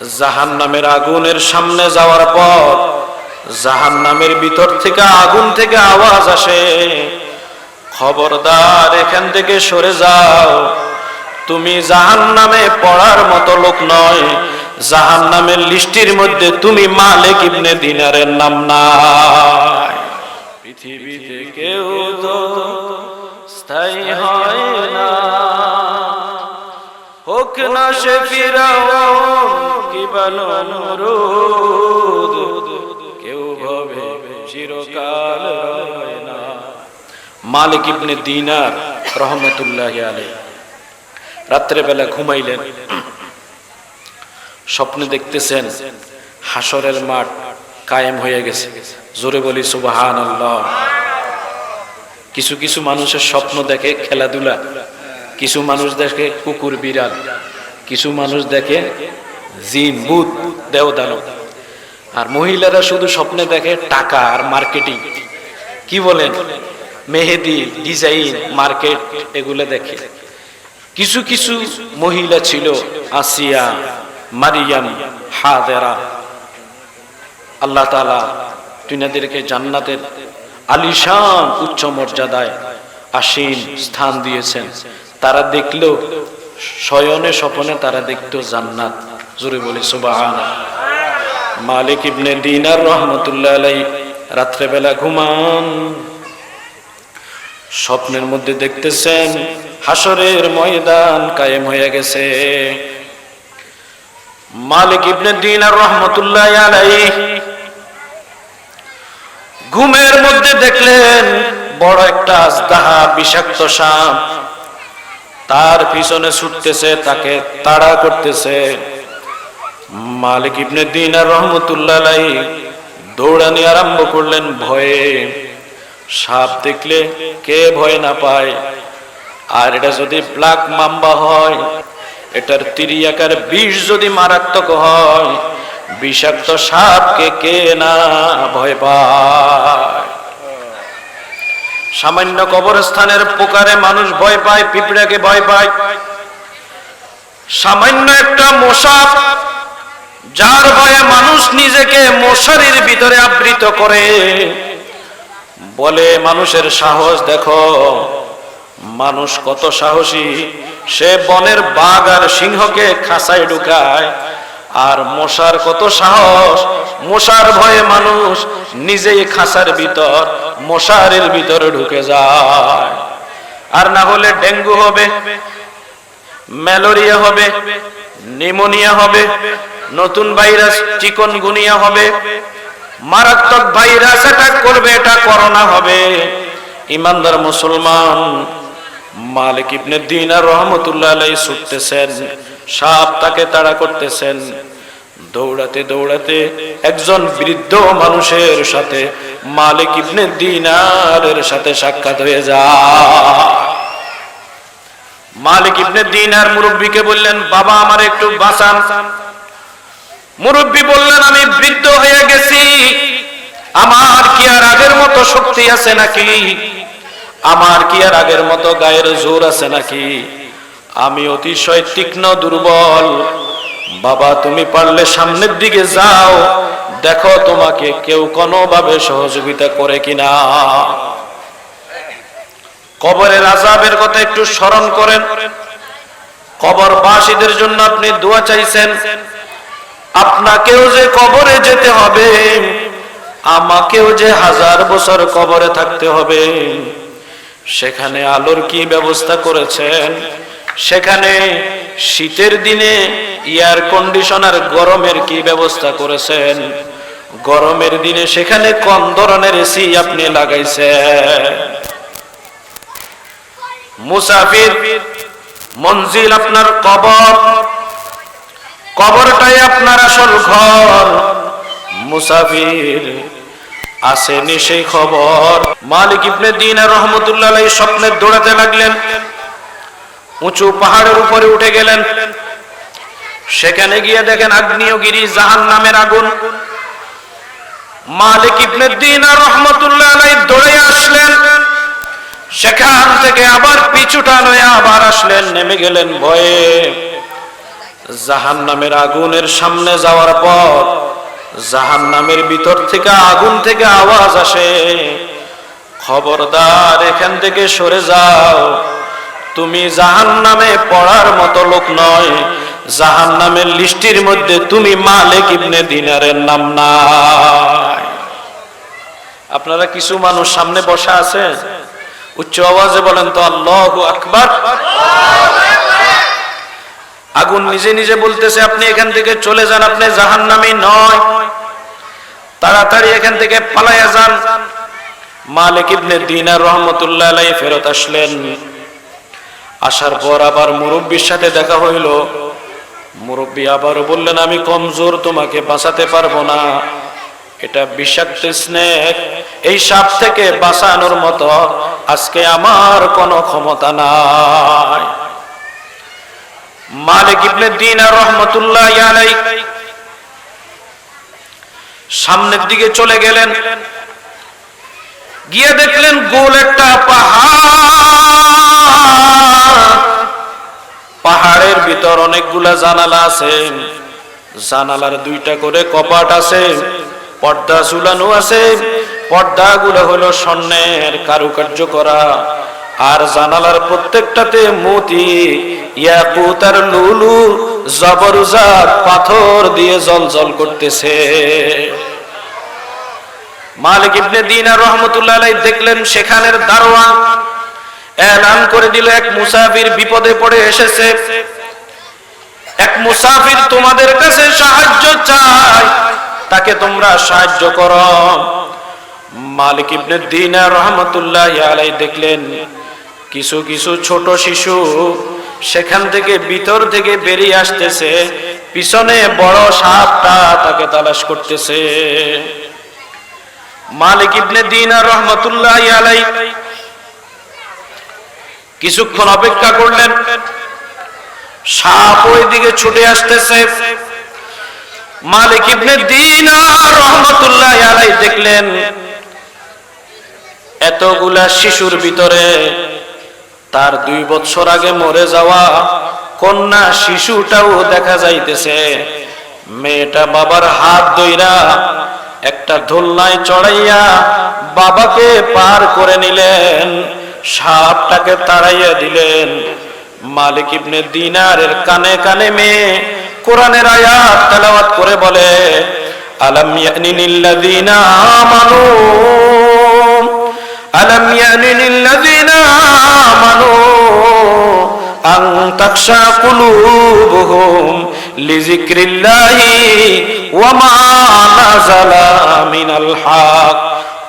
জাহান নামের আগুনের সামনে যাওয়ার পর জাহান নামের ভিতর থেকে আগুন থেকে আওয়াজ আসে। খবরদার, এখান থেকে সরে যাও। তুমি জাহান নামে পড়ার মতো লোক নয়। জাহান নামের লিস্টির মধ্যে তুমি মালিক ইবনে দিনারের নাম নাই। পৃথিবীতে কেউ তো স্থায়ী হয় না। হোক না সে ফিরাউন কি বানো নমরুদ কেউ ভাবে চিরকাল মালিক ইবনে দিনার রহমতুল্লাহ আলাইহি। রাত্রে বেলা ঘুমাইলেন। স্বপ্নে দেখতেছেন হাসরের মাঠ কায়েম হয়ে গেছে। জোরে বলি সুবাহান কিছু কিছু মানুষের স্বপ্ন দেখে খেলাধুলা, কিছু মানুষ দেখে কুকুর বিড়াল, কিছু মানুষ দেখে জিন, ভূত, দেওদানব। আর মহিলারা শুধু স্বপ্নে দেখে টাকা আর মার্কেটিং। কি বলেন? মেহেদি, ডিজাইন, মার্কেট, এগুলো দেখে। কিছু কিছু মহিলা ছিল, আসিয়া, মারিয়াম, হাদেরা। আল্লাহ তালা তিনাদেরকে জান্নাতের আলিশান উচ্চ মর্যাদায় আসীন স্থান দিয়েছেন। তারা দেখল শয়নে স্বপনে তারা দেখতো জান্নাত। জোরে বলি সুবাহান মালিক ইবনে দিনার রহমতুল্লাহ আলাই রাত্রেবেলা ঘুমান। স্বপ্নের মধ্যে দেখতেছেন হাসরের ময়দান কায়েম হয়ে গেছে। মালিক ইবনে দিনার রহমতুল্লাহ আলাই ঘুমের মধ্যে দেখলেন, বড় একটা আজদাহা বিষাক্ত সাপ। তার পিছনে ছুটতেছে, তাকে তাড়া করতেছে। মালিক ইবনে দিন আর রহমতুল্লাহ দৌড়ানি আরম্ভ করলেন ভয়ে। সাপ দেখলে কে ভয় না পায়? আর এটা যদি ব্ল্যাক মাম্বা হয়, এটার তিরিয়াকার বিষ যদি মারাত্মক হয়, বিষাক্ত সাপকে কে না ভয় পায়? সামান্য কবরস্থানের পোকারে মানুষ ভয় পায়, পিঁপড়াকে ভয় পায়। সামান্য একটা মশা যার ভয়ে মানুষ নিজেকে মশারির ভিতরে আবৃত করে। বলে, মানুষের সাহস দেখো, মানুষ কত সাহসী। সে বনের বাঘ আর সিংহকে খাসায় ঢুকায়। আর মশার কত সাহস, মশার ভয়ে মানুষ নিজেই খাসার ভিতর, মশারের ভিতরে ঢুকে যায়। আর না হলে ডেঙ্গু হবে, ম্যালেরিয়া হবে, নিমোনিয়া হবে নতুন ভাইরাস চিকন গুনিয়া হবে। মারাত্মক ভাইরাস অ্যাটাক করবে, এটা করোনা হবে। ইমানদার মুসলমান, মালিক ইবনে দিনার রহমতুল্লাহ আলাই ছুটতেছেন, সাপ তাকে তাড়া করতেছেন। দৌড়াতে দৌড়াতে একজন বৃদ্ধ মানুষের সাথে মালিক ইবনে দিনারের সাথে সাক্ষাৎ হয়ে যায়। মালিক ইবনে দিনার মুরব্বীকে বললেন, বাবা, আমার একটু বাঁচান। মুরব্বী বললেন, আমি বৃদ্ধ হয়ে গেছি। আমার কি আর আগের মতো শক্তি আছে নাকি? আমার কি আর আগের মতো গায়ের জোর আছে নাকি? আমি অতিশয় তীক্ষ্ণ, দুর্বল। বাবা, তুমি পারলে সামনের দিকে যাও। দেখো তোমাকে কেউ কোনোভাবে সহযোগিতা করে কিনা। কবরের আজাবের কথা একটু স্মরণ করেন। কবর কবরবাসীদের জন্য আপনি দোয়া চাইছেন। আপনাকেও যে কবরে যেতে হবে, আমাকেও যে হাজার বছর কবরে থাকতে হবে, সেখানে আলোর কি ব্যবস্থা করেছেন? সেখানে শীতের দিনে এয়ার কন্ডিশনার গরমের কি ব্যবস্থা করেছেন? গরমের দিনে সেখানে কোন ধরনের এসি আপনি লাগাইছেন? মুসাফির মঞ্জিল আপনার কবর কবরটাই আপনার আসল ঘর। মুসাফির আসেনি সেই খবর। মালিক ইবনে দিন রহমতুল্লাহ আলাই স্বপ্নে দৌড়াতে লাগলেন। উঁচু পাহাড়ের উপরে উঠে গেলেন। সেখানে গিয়ে দেখেন আগ্নেয়গিরি জাহান নামের আগুন। মালিক ইবনে দিন রহমতুল্লাহ আলাই দৌড়ে আসলেন। সেখান থেকে আবার পিছুটা লয়ে আবার আসলেন, নেমে গেলেন ভয়ে। জাহান নামের আগুনের সামনে যাওয়ার পর জাহান নামের ভিতর থেকে আগুন থেকে আওয়াজ আসে। খবরদার, এখান থেকে সরে যাও। তুমি জাহান নামে পড়ার মতো লোক নয়। জাহান নামের লিস্টির মধ্যে তুমি মালিক ইবনে দিনারের নাম নাই। আপনারা কিছু মানুষ সামনে বসা আছে উচ্চ আওয়াজে বলেন তো, আল্লাহ আকবার। আগুন নিজে নিজে বলতেছে, আপনি এখান থেকে চলে যান, আপনি জাহান নামে নয়। তাড়াতাড়ি এখান থেকে পালাইয়া যান। মালিক ইবনে দিনার রহমতুল্লাহ আলাই ফেরত আসলেন। আসার পর আবার মুরব্বীর সাথে দেখা হইল। মুরব্বী আবারও বললেন, আমি কমজোর, তোমাকে বাঁচাতে পারব না। এটা বিষাক্ত স্নেক এই সাপ থেকে বাঁচানোর মতো আজকে আমার কোনো ক্ষমতা নাই। মালিক ইবনে দিনার রহমতুল্লাহ আলাই সামনের দিকে চলে গেলেন। গিয়ে দেখলেন গোল একটা পাহাড়। পাহাড়ের ভিতর অনেকগুলা জানালা আছে। জানালার দুইটা করে কপাট আছে, পর্দা ঝুলানো আছে। পর্দাগুলো হলো স্বর্ণের কারুকার্য করা। আর জানালার প্রত্যেকটাতে মতি ইয়াকুত আর লুলু জবরুজাত পাথর দিয়ে জল জল করতেছে। মালিক ইবনে দিনার রহমতুল্লাহ দেখলেন সেখানের দারোয়ান এলান করে দিল, এক মুসাফির বিপদে পড়ে এসেছে। এক মুসাফির তোমাদের কাছে সাহায্য চায়, তাকে তোমরা সাহায্য করো। মালিক ইবনে দিনার রহমতুল্লাহ আলাই দেখলেন কিছু কিছু ছোট শিশু সেখান থেকে ভিতর থেকে বেরিয়ে আসতেছে। পিছনে বড় সাপটা তাকে তালাশ করতেছে। মালিক ইবনে দিন আর রহমতুল্লাহ আলাই কিছুক্ষণ অপেক্ষা করলেন। সাপ ওই দিকে ছুটে আসতেছে। মালিক ইবনে দিনার রহমতুল্লাহ আলাই দেখলেন, এতগুলা শিশুর ভিতরে তার দুই বছর আগে মরে যাওয়া কন্যা শিশুটাও দেখা যাইতেছে। মেয়েটা বাবার হাত দইরা একটা দোলনায় চড়াইয়া বাবাকে পার করে নিলেন, সাপটাকে তাড়াইয়া দিলেন। মালিক ইবনে দিনারের কানে কানে মেয়ে কোরআনের আয়াত তেলাওয়াত করে বলে, আলাম ইয়ানিনিল্লাযীনা আমানু, আলাম ইয়ানিনিল্লাযীনা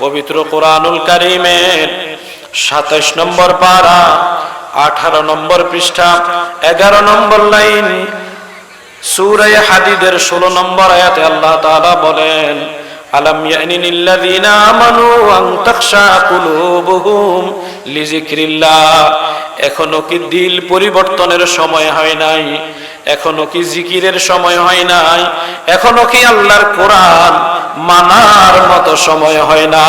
পবিত্র কোরআনুল কারীমের 27 নম্বর পারা 18 নম্বর পৃষ্ঠা 11 নম্বর লাইন, সূরা হাদিদের 16 নম্বর আয়াতে আল্লাহ তাআলা বলেন, আলাম ইয়ানিনিল্লাযীনা আমানু আন তাখশা কুলুবুহুম লিযিকরিল্লাহ এখনও কি দিল পরিবর্তনের সময় হয় নাই? এখনও কি জিকিরের সময় হয় নাই? এখনও কি আল্লাহর কোরআন মানার মতো সময় হয় না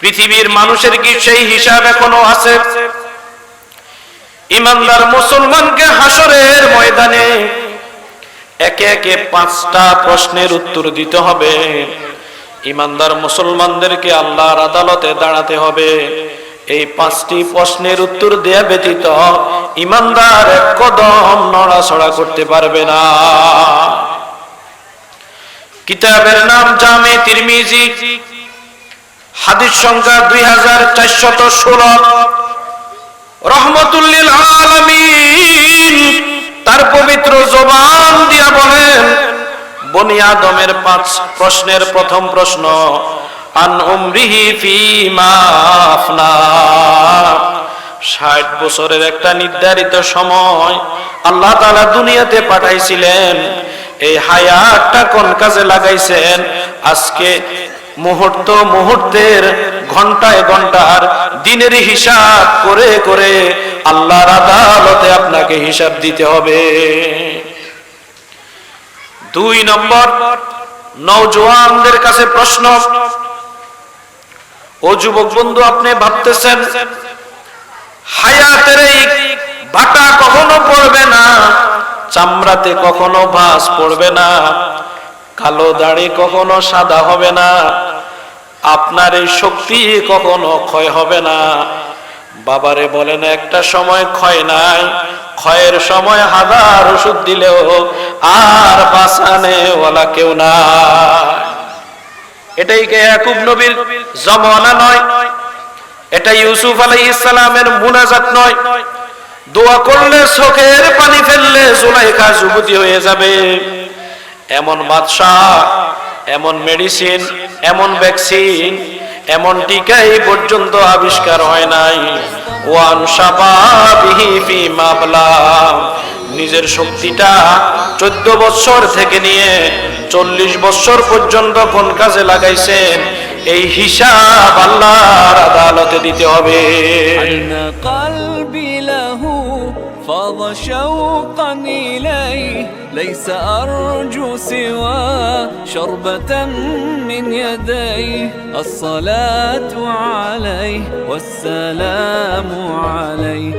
পৃথিবীর মানুষের কি সেই হিসাব এখনও আছে? ইমানদার মুসলমানকে হাসরের ময়দানে একে একে পাঁচটা প্রশ্নের উত্তর দিতে হবে। ইমানদার মুসলমানদেরকে আল্লাহর আদালতে দাঁড়াতে হবে। এই পাঁচটি প্রশ্নের উত্তর দেয়া ব্যতীত ইমানদার কদম নড়াছড়া করতে পারবে না। কিতাবের নাম জামে তিরমিজি, হাদিস সংখ্যা দুই হাজার চারশত ষোলো। রহমতুল্লিল আলামিন তার পবিত্র জবান দিয়া বলেন, বনি আদমের পাঁচ প্রশ্নের প্রথম প্রশ্ন ফিমা ষাট বছরের একটা নির্ধারিত সময় আল্লাহ তাআলা দুনিয়াতে পাঠাইছিলেন। এই হায়াতটা কোন কাজে লাগাইছেন? আজকে মুহূর্ত মুহূর্তের ঘন্টায় ঘণ্টার দিনের হিসাব করে করে আল্লাহর আদালতে আপনাকে হিসাব দিতে হবে। দুই নম্বর নৌজওয়ানদের কাছে প্রশ্ন ও যুবক বন্ধু, আপনি ভাবতেছেন, হায়াতের এই বাটা কখনো পড়বে না, চামড়াতে কখনো ভাঁজ পড়বে না, কালো দাড়ি কখনো সাদা হবে না, আপনার এই শক্তি কখনো ক্ষয় হবে না। বাবারে বলেন, একটা সময় ক্ষয় নাই, ক্ষয়ের সময় হাজার ওষুধ দিলেও আর বাঁচানে ওলা কেউ নাই। এটাই ইয়াকুব নবীর জমানা নয়, এটা ইউসুফ আলাই ইসলামের মুনাজাত নয়। দোয়া করলে চোখের পানি ফেললে জুলাইখা যুবতী হয়ে যাবে। এমন বাদশাহ, এমন মেডিসিন, এমন ভ্যাকসিন, এমন টিকা এই পর্যন্ত আবিষ্কার হয় নাই। ওয়ান শাবাবিহি ফি মাবলা। নিজের শক্তিটা চোদ্দ বছর থেকে নিয়ে চল্লিশ বছর পর্যন্ত কোন কাজে লাগাইছেন এই হিসাব আল্লাহর আদালতে দিতে হবে أن قلبي له فاض شوقا إليه ليس أرجو سوى شربة من يديه الصلاة عليه والسلام عليه